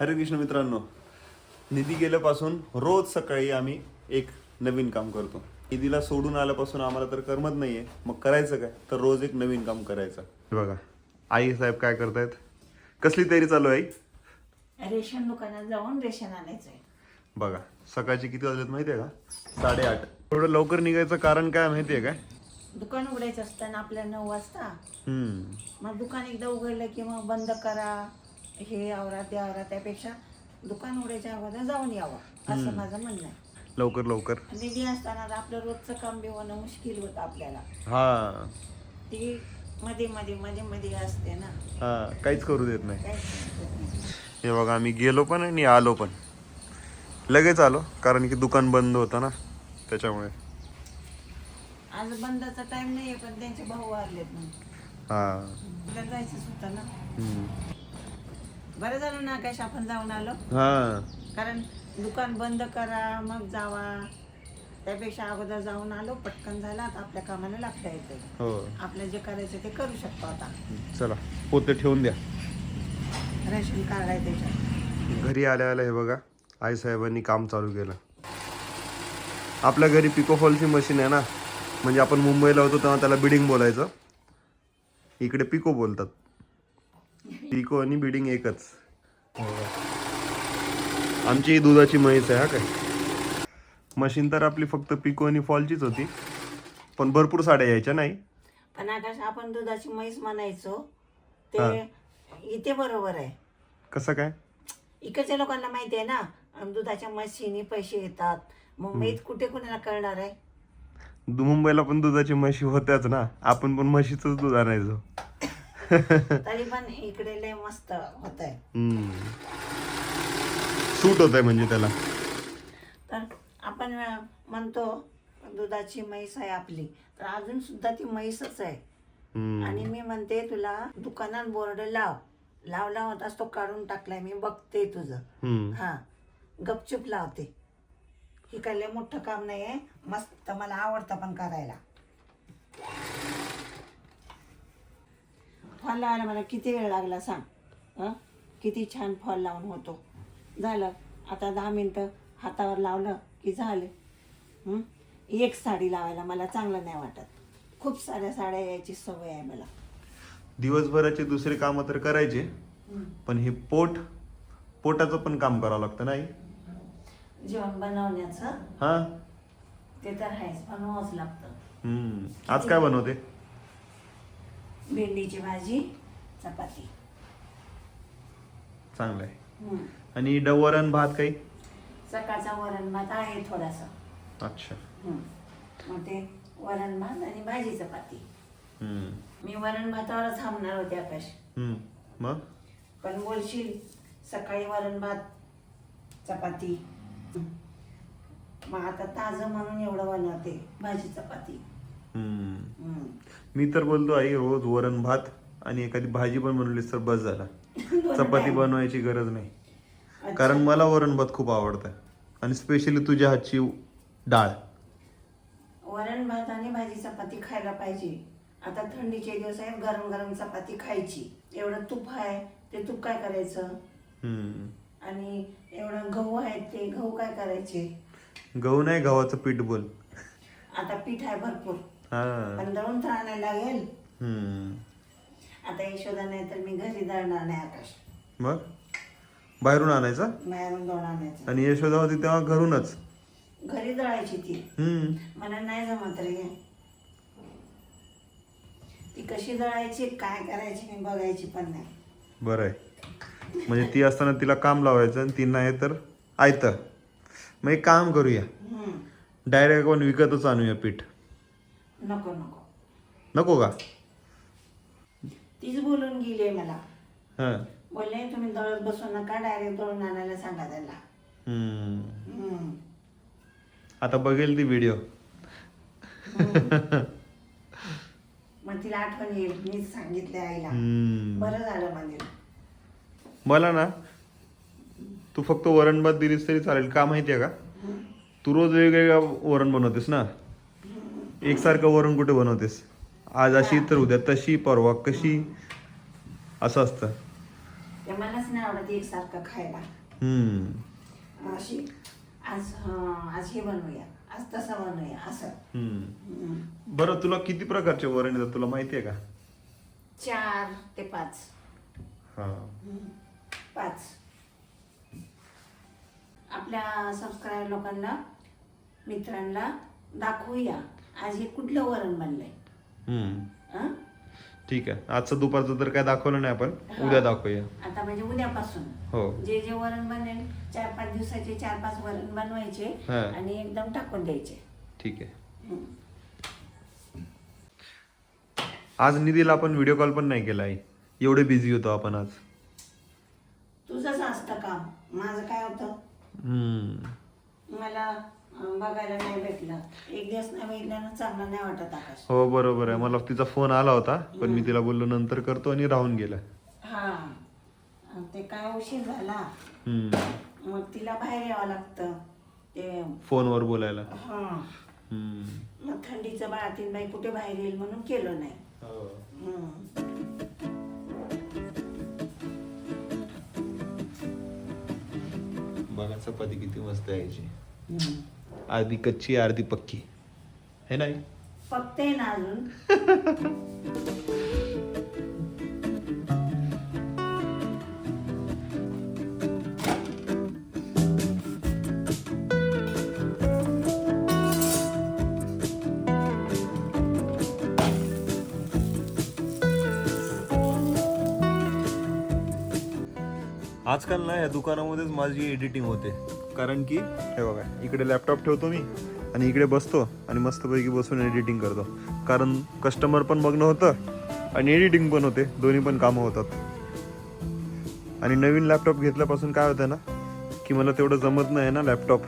हरे कृष्ण मित्रांनो निधी गेल्यापासून रोज सकाळी आम्ही एक नवीन काम करतो. निधीला सोडून आल्यापासून आम्हाला तर करमत नाहीये. मग करायचं काय? तर रोज एक नवीन काम करायचं. हे बघा आई साहेब काय करतायत? कसली तयारी चालू आहे आई? रेशन दुकानात जाऊन रेशन आणायचंय. बघा सकाळचे किती वाजलेत माहितीये का? साडेआठ. थोडं लवकर निघायचं कारण काय माहितीये काय? दुकान उघडायचं असताना आपल्या नऊ वाजता. हम्म. मग दुकान एकदा उघडलं की मग बंद करा. हे आवरा ते आवरा त्यापेक्षा दुकान उघडायच्या अगोदर जाऊन यावं असं माझं म्हणणं आहे. लवकर लवकर. निधी असताना आपलं रोजचं काम बी होणं मुश्किल होतं आपल्याला. हा. ती मध्ये मध्ये मध्ये मध्ये असते ना. हा काहीच करू देत नाही. काय. हे बघा आम्ही गेलो पण आणि आलो पण. लगेच आलो कारण की दुकान बंद होतं ना त्याच्यामुळे. आज बंदाचा टाइम नाहीये पण त्यांचे भाऊ वारलेत म्हणून. हा. आपल्याला जायचंच होतं ना. हम्म. बरं झालं ना आकाश आपण जाऊन आलो. हा. कारण दुकान बंद करा मग जावा. त्यापेक्षा अगोदर जाऊन आलो पटकन झाला आता आपल्या कामाला लागता येते हो. आपलं जे करायचं ते करू शकतो आता. चला पोते ठेवून द्या. रेशन कार्ड आहे त्याच्यात. घरी आल्या आल्या हे बघा आई साहेबांनी काम चालू केलं. आपल्या घरी पिकोफॉलची मशीन आहे ना म्हणजे आपण मुंबईला होतो तेव्हा त्याला बिडिंग बोलायचं. इकडे पिको बोलतात. पिको आणि बिडिंग एकच. आमची दुधाची म्हैस आहे हा काय? मशीन तर आपली फक्त पिको आणि फॉलचीच होती. पण भरपूर साड्या यायच्या नाही? पण आकाश आपण दुधाची म्हैस म्हणायचो ते इथे बरोबर आहे. कसं काय? इकडच्या लोकांना माहिती आहे ना दुधाच्या म्हशीनी पैसे येतात. मुंबईत कुठे कुणाला कळणार आहे? मुंबईला पण दुधाची म्हशी होत्याच ना. आपण पण म्हशीचंच दूध आणायचो. तरी पण इकडे लय मस्त होत आहे हम्म. सूट होत आहे म्हणजे त्याला. तर आपण म्हणतो दुधाची म्हैस आहे आपली. तर अजून सुद्धा ती म्हैसच आहे. हम्म. आणि मी म्हणते तुला दुकानात बोर्ड लाव. लावला होतास तो काढून टाकलाय. मी बघते तुझं. हम्म. हा. गपचूप लावते. ही काय लय मोठं काम नाही आहे मस्त मला आवडतं पण करायला. फॉल लावायला मला किती वेळ लागला सांग. हं? किती छान फॉल लावून होतो. झालं. आता दहा मिनटं हातावर लावलं की झाले? एक साडी लावायला मला चांगलं नाही वाटत. खूप साऱ्या साड्या यायची सवय आहे मला. दिवसभराचे दुसरे कामं तर करायचे पण हे पोट पोटाचं पण काम करावं लागतं नाही जेवण बनवण्याचं? हा. ते तर आहेच बनवावंच लागतं. हम्म. आज काय बनवते? भेंडीची भाजी चपाती चांगलं आहे. आणि डवरण भात काही सकाळचा वरण भात आहे थोडासा अच्छा हं. मग ते वरण भात आणि भाजी चपाती हम्म. मी वरण भातावरच थांबणार होते आकाश हम्म. मग पण बोलशील सकाळी वरण भात चपाती. मग आता ताजं म्हणून एवढं बनवते भाजी चपाती हम्म. मी तर बोलतो आई रोज वरण भात आणि एखादी भाजी पण बनवलीस तर बस झाला. चपाती. बनवायची गरज नाही. कारण मला वरण भात खूप आवडतं आणि स्पेशली तुझ्या हातची डाळ. वरण भात आणि भाजी चपाती खायला पाहिजे. आता थंडीचे दिवस आहेत गरम गरम चपाती खायची. एवढं तूप आहे ते तूप काय करायचं? हम्म. आणि एवढं गहू आहेत ते गहू काय करायचे? गहू नाही गव्हाचं पीठ बोल. आता पीठ आहे भरपूर. हा. पण दळून आणायला लागेल. हम्म. आता यशोदा नाही तर मी घरी दळणार नाही आकाश. मग? बाहेरून आणायचा? बाहेरून दळून आणायचं. आणि यशोदा होती तेव्हा घरूनच? घरी दळायची ती. हम्म. मला नाही जमत रे. ती कशी दळायची काय करायची मी बघायची पण नाही. बरं आहे म्हणजे ती असताना तिला काम लावायचं आणि ती नाही तर आयतं. मग एक काम करूया. हम्म. डायरेक्ट आपण विकतच आणूया पीठ. नको नको. नको का? तीच बोलून गेली मला. हां. बोलले तुम्ही दळत बसू नका डायरेक्ट दळून आणायला सांगा त्याला हम्म. हम्म. आता बघेल ती व्हिडिओ मग तिला आठवण येईल मीच सांगितले आईला. बरं झालं म्हणजे मला ना तू फक्त वरण भात दिलीस तरी चालेल का माहितीये का? तू रोज वेगवेगळं वरण बनवतेस ना? एकसारखं वरण कुठे बनवतेस? आज अशी तर उद्या तशी परवा कशी? असं असतं. ते मलाच नाही आवडत एकसारखं खायला. हम्म. अशी आज आज हे बनवूया. आज तसं बनवूया असं. हम्म. बरं तुला किती प्रकारचे वरण येतात तुला माहिती आहे का? चार ते पाच. हा. पाच. आपल्या सबस्क्राईब लोकांना मित्रांना दाखवूया. आज हे कुठलं वरण बनलंय? हम्म. हं? ठीक आहे. आजचं दुपारचं तर काय दाखवलं नाही आपण. उद्या दाखवूया. आता म्हणजे उद्यापासून. हो. जे जे वरण बनेल चार पाच दिवसाचे चार पाच वरण बनवायचे. आणि एकदम टाकून द्यायचे. ठीक आहे. आज निधीला आपण व्हिडिओ कॉल पण नाही केला एवढे बिझी होतो आपण आज. तुझंच असतं काम. माझं काय होतं? मला बघायला नाही भेटलं. एक दिवस नाही भेटल्यानं चांगलं नाही वाटत आकाश. हो बरोबर आहे. मला तिचा फोन आला होता पण मी तिला बोललो नंतर करतो आणि राहून गेला. हा. ते काय उशीर झाला. हम्म. मग तिला बाहेर यावं लागतं. ते फोनवर बोलायला. हा. हम्म. मग थंडीचं बाळातीन बाई कुठे बाहेर येईल म्हणून केलं नाही. हो. हम्म. बघा चपाती किती मस्त यायची हम्म. अर्धी कच्ची अर्धी पक्की. है नाही फक्त आहे ना अजून. आजकाल ना या दुकानामध्येच माझी एडिटिंग होते. कारण की हे बघा इकडे लॅपटॉप ठेवतो मी आणि इकडे बसतो आणि मस्तपैकी बसून एडिटिंग करतो. कारण कस्टमर पण बघणं होतं आणि एडिटिंग पण होते. दोन्ही पण कामं होतात. आणि नवीन लॅपटॉप घेतल्यापासून काय होतं ना की मला तेवढं जमत नाही ना लॅपटॉप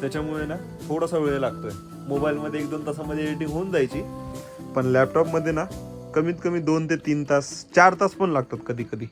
त्याच्यामुळे ना थोडासा वेळ लागतोय. मोबाईलमध्ये एक दोन तासामध्ये एडिटिंग होऊन जायची. पण लॅपटॉपमध्ये ना कमीत कमी दोन ते तीन तास चार तास पण लागतात कधी कधी.